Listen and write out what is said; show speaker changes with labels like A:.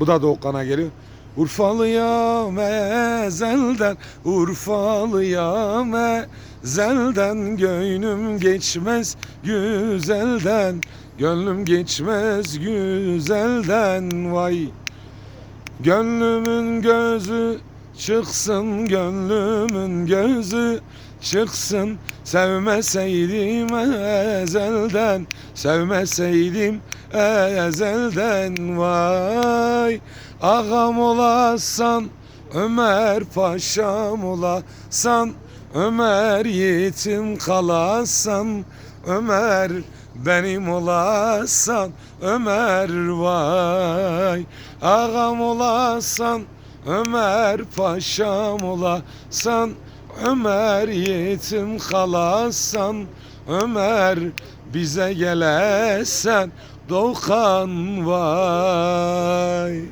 A: Bu da Doğukan'a geliyor. Urfalıyam ezelden, Urfalıyam ezelden Gönlüm geçmez güzelden Gönlüm geçmez güzelden. Vay! Gönlümün gözü çıksın gönlümün gözü çıksın. Sevmeseydim ezelden sevmeseydim ezelden vay. Ağam olasan Ömer paşam olasan Ömer yetim kalasan Ömer benim olasan Ömer vay. Ağam olasan Ömer paşam olasan Ömer yetim kalasan Ömer bize gelesen Doğan vay